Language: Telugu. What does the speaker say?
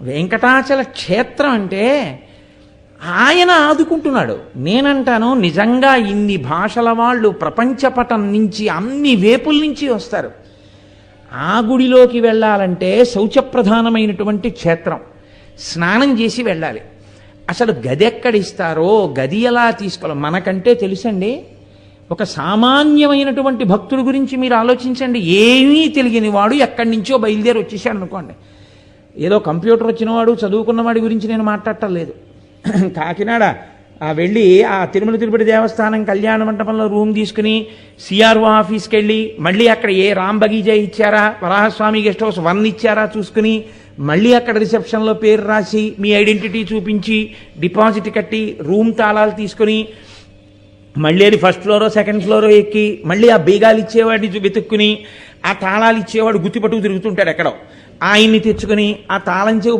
వెంకటాచల క్షేత్రం అంటే ఆయన ఆదుకుంటున్నాడు. నేనంటాను నిజంగా ఇన్ని భాషల వాళ్ళు ప్రపంచపటం నుంచి అన్ని వేపుల నుంచి వస్తారు. ఆ గుడిలోకి వెళ్ళాలంటే శౌచప్రధానమైనటువంటి క్షేత్రం. స్నానం చేసి వెళ్ళాలి. అసలు గది ఎక్కడిస్తారో గది ఎలా తీసుకోవాలి మనకంటే తెలుసండి. ఒక సామాన్యమైనటువంటి భక్తుడి గురించి మీరు ఆలోచించండి. ఏమీ తెలియని వాడు ఎక్కడి నుంచో బయలుదేరి వచ్చేసాడు అనుకోండి ఏదో కంప్యూటర్ వచ్చినవాడు చదువుకున్నవాడి గురించి నేను మాట్లాడటం లేదు. కాకినాడ ఆ వెళ్ళి ఆ తిరుమల తిరుపతి దేవస్థానం కళ్యాణ మండపంలో రూమ్ తీసుకుని సిఆర్ఓ ఆఫీస్కి వెళ్ళి మళ్ళీ అక్కడ ఏ రామ్ బగీజా ఇచ్చారా వరాహస్వామి గెస్ట్ హౌస్ వన్ ఇచ్చారా చూసుకుని మళ్ళీ అక్కడ రిసెప్షన్లో పేరు రాసి మీ ఐడెంటిటీ చూపించి డిపాజిట్ కట్టి రూమ్ తాళాలు తీసుకుని మళ్ళీ అది ఫస్ట్ ఫ్లోరో సెకండ్ ఫ్లోరో ఎక్కి మళ్ళీ ఆ బీగాలు ఇచ్చేవాడిని వెతుక్కుని ఆ తాళాలు ఇచ్చేవాడు గుత్తిపట్టుకు తిరుగుతుంటాడు ఎక్కడో. ఆయన్ని తెచ్చుకొని ఆ తాళం చెవు